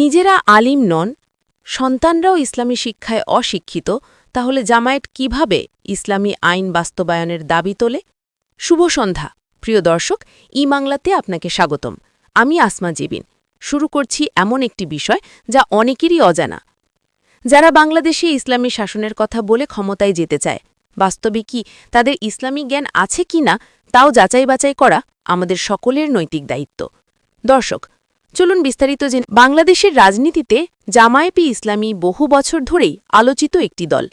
নিজেরা আলিম নন, সন্তানরাও ইসলামী শিক্ষায় অশিক্ষিত, তাহলে জামায়াত কীভাবে ইসলামী আইন বাস্তবায়নের দাবি তোলে? শুভ সন্ধ্যা। প্রিয় দর্শক, ই বাংলাতে আপনাকে স্বাগতম। আমি আসমা জিবিন। শুরু করছি এমন একটি বিষয় যা অনেকেরই অজানা। যারা বাংলাদেশে ইসলামী শাসনের কথা বলে ক্ষমতায় যেতে চায়, বাস্তবে কি তাদের ইসলামী জ্ঞান আছে কি না তাও যাচাই বাছাই করা আমাদের সকলের নৈতিক দায়িত্ব। দর্শক চলুন বিস্তারিত জেন বাংলাদেশের রাজনীতিতে জামায়াপি ইসলামী বহু বছর ধরেই আলোচিত একটি দল।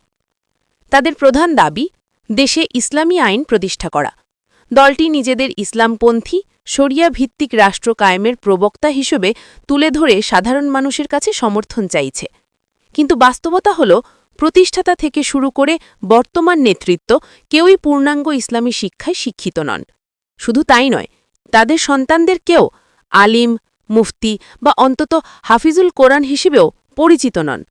তাদের প্রধান দাবি, দেশে ইসলামী আইন প্রতিষ্ঠা করা। দলটি নিজেদের ইসলামপন্থী শরিয়া ভিত্তিক রাষ্ট্র কায়েমের প্রবক্তা হিসেবে তুলে ধরে সাধারণ মানুষের কাছে সমর্থন চাইছে। কিন্তু বাস্তবতা হল, প্রতিষ্ঠাতা থেকে শুরু করে বর্তমান নেতৃত্ব কেউই পূর্ণাঙ্গ ইসলামী শিক্ষায় শিক্ষিত নন। শুধু তাই নয়, তাদের সন্তানদের কেউ আলিম মুফতি বা অন্তত হাফিজুল কোরআন হিসেবেও পরিচিত নন।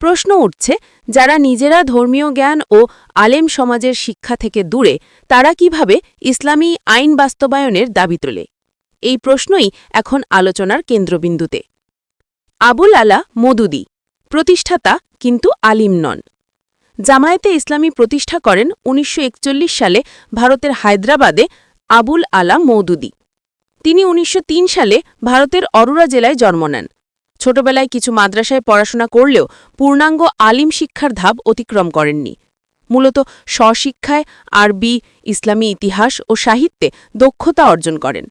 প্রশ্ন উঠছে, যারা নিজেরা ধর্মীয় জ্ঞান ও আলেম সমাজের শিক্ষা থেকে দূরে, তারা কীভাবে ইসলামী আইন বাস্তবায়নের দাবি তোলে? এই প্রশ্নই এখন আলোচনার কেন্দ্রবিন্দুতে। আবুল আলা মদুদি, প্রতিষ্ঠাতা কিন্তু আলিম নন। জামায়াতে ইসলামী প্রতিষ্ঠা করেন উনিশশো একচল্লিশ সালে ভারতের হায়দ্রাবাদে আবুল আলা মৌদুদি। তিনি উনিশশো তিন সালে ভারতের অরুরা জেলায় জন্ম নেন। ছোটবেলায় কিছু মাদ্রাসায় পড়াশোনা করলেও পূর্ণাঙ্গ আলিম শিক্ষার ধাপ অতিক্রম করেননি। মূলত স্বশিক্ষায় আরবি, ইসলামী ইতিহাস ও সাহিত্যে দক্ষতা অর্জন করেন।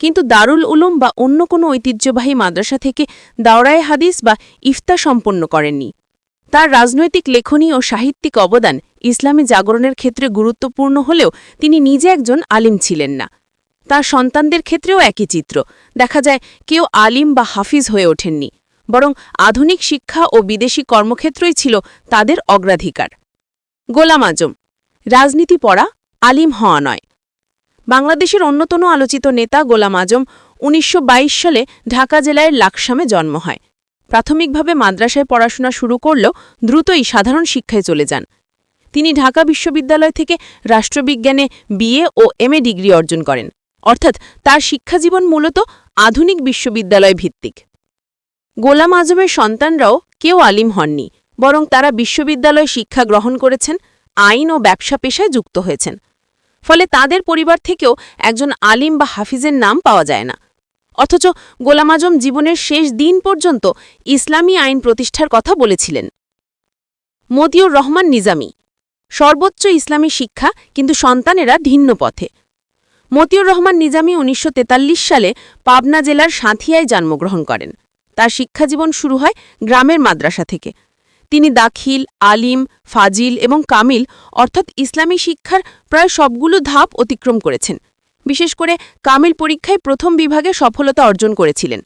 কিন্তু দারুল উলুম বা অন্য কোনো ঐতিহ্যবাহী মাদ্রাসা থেকে দাওরায় হাদিস বা ইফতা সম্পন্ন করেননি। তার রাজনৈতিক লেখনী ও সাহিত্যিক অবদান ইসলামী জাগরণের ক্ষেত্রে গুরুত্বপূর্ণ হলেও তিনি নিজে একজন আলিম ছিলেন না। তার সন্তানদের ক্ষেত্রেও একই চিত্র। দেখা যায়, কেউ আলিম বা হাফিজ হয়ে ওঠেননি। বরং আধুনিক শিক্ষা ও বিদেশি কর্মক্ষেত্রই ছিল তাদের অগ্রাধিকার। গোলাম আজম, রাজনীতি পড়া, আলিম হওয়া নয়। বাংলাদেশের অন্যতম আলোচিত নেতা গোলাম আজম উনিশশো বাইশ সালে ঢাকা জেলায় লাকসামে জন্ম হয়। প্রাথমিকভাবে মাদ্রাসায় পড়াশোনা শুরু করলেও দ্রুতই সাধারণ শিক্ষায় চলে যান। তিনি ঢাকা বিশ্ববিদ্যালয় থেকে রাষ্ট্রবিজ্ঞানে বিএ ও এমএ ডিগ্রি অর্জন করেন। অর্থাৎ তার শিক্ষাজীবন মূলত আধুনিক বিশ্ববিদ্যালয় ভিত্তিক। গোলাম আজমের সন্তানরাও কেউ আলিম হননি, বরং তারা বিশ্ববিদ্যালয় শিক্ষা গ্রহণ করেছেন, আইন ও ব্যবসা পেশায় যুক্ত হয়েছেন। ফলে তাদের পরিবার থেকেও একজন আলিম বা হাফিজের নাম পাওয়া যায় না। অথচ গোলাম আজম জীবনের শেষ দিন পর্যন্ত ইসলামী আইন প্রতিষ্ঠার কথা বলেছিলেন। মতিউর রহমান নিজামী। সর্বোচ্চ ইসলামী শিক্ষা কিন্তু সন্তানেরা ভিন্ন পথে। মতিউর রহমান নিজামী উনিশশো তেতাল্লিশ সালে পাবনা জেলার সাঁথিয়ায় জন্মগ্রহণ করেন। তার শিক্ষাজীবন শুরু হয় গ্রামের মাদ্রাসা থেকে। তিনি দাখিল, আলিম, ফাজিল এবং কামিল অর্থাৎ ইসলামী শিক্ষার প্রায় সবগুলো ধাপ অতিক্রম করেছেন। বিশেষ করে কামিল পরীক্ষায় প্রথম বিভাগে সফলতা অর্জন করেছিলেন।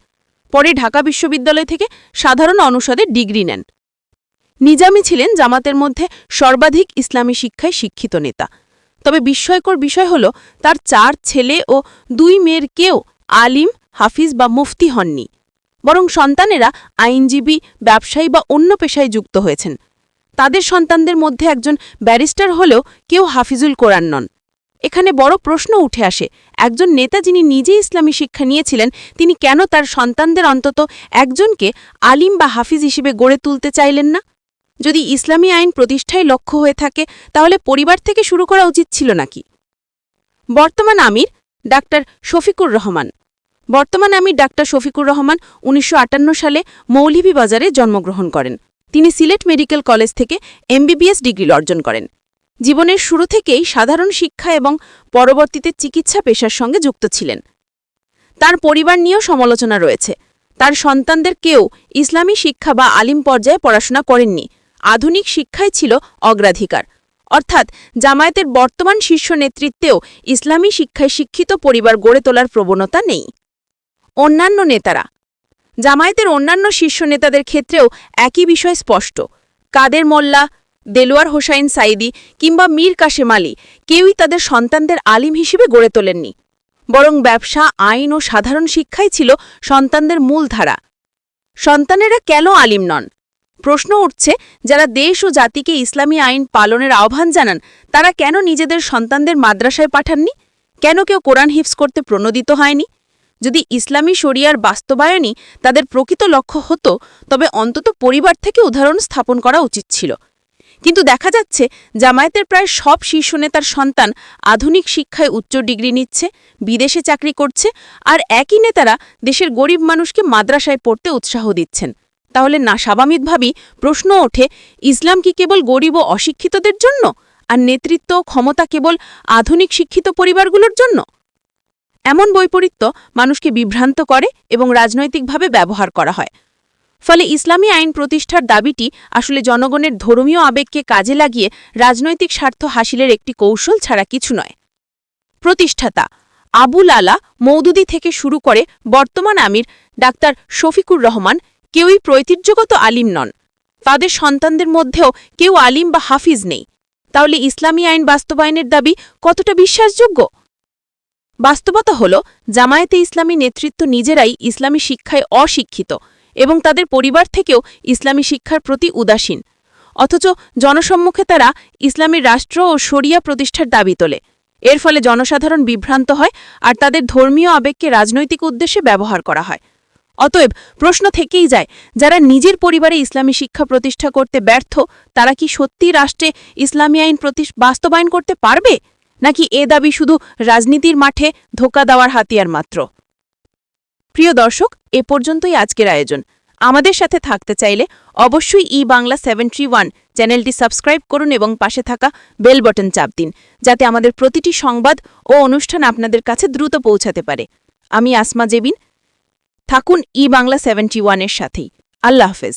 পরে ঢাকা বিশ্ববিদ্যালয় থেকে সাধারণ অনুষদে ডিগ্রি নেন। নিজামী ছিলেন জামাতের মধ্যে সর্বাধিক ইসলামী শিক্ষায় শিক্ষিত নেতা। তবে বিস্ময়কর বিষয় হল, তার চার ছেলে ও দুই মেয়ের কেউ আলিম, হাফিজ বা মুফতি হননি। বরং সন্তানেরা আইনজীবী, ব্যবসায়ী বা অন্য পেশায় যুক্ত হয়েছেন। তাদের সন্তানদের মধ্যে একজন ব্যারিস্টার হলেও কেউ হাফিজুল কোরআন নন। এখানে বড় প্রশ্ন উঠে আসে, একজন নেতা যিনি নিজে ইসলামী শিক্ষা নিয়েছিলেন, তিনি কেন তার সন্তানদের অন্তত একজনকে আলিম বা হাফিজ হিসেবে গড়ে তুলতে চাইলেন না? যদি ইসলামী আইন প্রতিষ্ঠায় লক্ষ্য হয়ে থাকে, তাহলে পরিবার থেকে শুরু করা উচিত ছিল নাকি? বর্তমান আমির ডাক্তার শফিকুর রহমান। বর্তমান আমির ডাক্তার শফিকুর রহমান উনিশশো আটান্ন সালে মৌলিভিবাজারে জন্মগ্রহণ করেন। তিনি সিলেট মেডিকেল কলেজ থেকে এমবিবিএস ডিগ্রি অর্জন করেন। জীবনের শুরু থেকেই সাধারণ শিক্ষা এবং পরবর্তীতে চিকিৎসা পেশার সঙ্গে যুক্ত ছিলেন। তার পরিবার নিয়েও সমালোচনা রয়েছে। তার সন্তানদের কেউ ইসলামী শিক্ষা বা আলিম পর্যায়ে পড়াশোনা করেননি। আধুনিক শিক্ষাই ছিল অগ্রাধিকার। অর্থাৎ জামায়াতের বর্তমান শীর্ষ নেতৃত্বেও ইসলামী শিক্ষায় শিক্ষিত পরিবার গড়ে তোলার প্রবণতা নেই। অন্যান্য নেতারা। জামায়াতের অন্যান্য শীর্ষ নেতাদের ক্ষেত্রেও একই বিষয় স্পষ্ট। কাদের মোল্লা, দেলোয়ার হোসাইন সাইদি কিংবা মীর কাশেম আলী কেউই তাদের সন্তানদের আলিম হিসেবে গড়ে তোলেননি। বরং ব্যবসা, আইন ও সাধারণ শিক্ষাই ছিল সন্তানদের মূল ধারা সন্তানেরা কেন আলিম নন? প্রশ্ন উঠছে, যারা দেশ ও জাতিকে ইসলামী আইন পালনের আহ্বান জানান, তারা কেন নিজেদের সন্তানদের মাদ্রাসায় পাঠাননি? কেন কেউ কোরআন হিফস করতে প্রণোদিত হয়নি? যদি ইসলামী শরিয়ার বাস্তবায়নই তাদের প্রকৃত লক্ষ্য হতো, তবে অন্তত পরিবার থেকে উদাহরণ স্থাপন করা উচিত ছিল। কিন্তু দেখা যাচ্ছে, জামায়াতের প্রায় সব শীর্ষ নেতার সন্তান আধুনিক শিক্ষায় উচ্চ ডিগ্রি নিচ্ছে, বিদেশে চাকরি করছে, আর একই নেতারা দেশের গরিব মানুষকে মাদ্রাসায় পড়তে উৎসাহ দিচ্ছেন। তাহলে না স্বাভাবিকভাবেই প্রশ্ন ওঠে, ইসলাম কি কেবল গরিব ও অশিক্ষিতদের জন্য? আর নেতৃত্ব ক্ষমতা কেবল আধুনিক শিক্ষিত পরিবারগুলোর জন্য? এমন বৈপরীত্য মানুষকে বিভ্রান্ত করে এবং রাজনৈতিকভাবে ব্যবহার করা হয়। ফলে ইসলামী আইন প্রতিষ্ঠার দাবিটি আসলে জনগণের ধর্মীয় আবেগকে কাজে লাগিয়ে রাজনৈতিক স্বার্থ হাসিলের একটি কৌশল ছাড়া কিছু নয়। প্রতিষ্ঠাতা আবুল আলা মৌদুদি থেকে শুরু করে বর্তমান আমির ডাক্তার শফিকুর রহমান কেউই প্রৈতিহ্যগত আলিম নন। তাদের সন্তানদের মধ্যেও কেউ আলিম বা হাফিজ নেই। তাহলে ইসলামী আইন বাস্তবায়নের দাবি কতটা বিশ্বাসযোগ্য? বাস্তবতা হল, জামায়াতে ইসলামী নেতৃত্ব নিজেরাই ইসলামী শিক্ষায় অশিক্ষিত এবং তাদের পরিবার থেকেও ইসলামী শিক্ষার প্রতি উদাসীন। অথচ জনসম্মুখে তারা ইসলামী রাষ্ট্র ও শরিয়া প্রতিষ্ঠার দাবি তোলে। এর ফলে জনসাধারণ বিভ্রান্ত হয় আর তাদের ধর্মীয় আবেগকে রাজনৈতিক উদ্দেশ্যে ব্যবহার করা হয়। অতএব প্রশ্ন থেকেই যায়, যারা নিজের পরিবারে ইসলামী শিক্ষা প্রতিষ্ঠা করতে ব্যর্থ, তারা কি সত্যি রাষ্ট্রে ইসলামী আইন বাস্তবায়ন করতে পারবে? নাকি এ দাবি শুধু রাজনীতির মাঠে ধোকা দেওয়ার হাতিয়ার মাত্র? প্রিয় দর্শক, এ পর্যন্তই আজকের আয়োজন। আমাদের সাথে থাকতে চাইলে অবশ্যই ই বাংলা সেভেন্টি ওয়ান চ্যানেলটি সাবস্ক্রাইব করুন এবং পাশে থাকা বেল বটন চাপ দিন, যাতে আমাদের প্রতিটি সংবাদ ও অনুষ্ঠান আপনাদের কাছে দ্রুত পৌঁছাতে পারে। আমি আসমা জেবিন থাকুন ই বাংলা সেভেন্টি ওয়ানের সাথেই। আল্লাহ হাফেজ।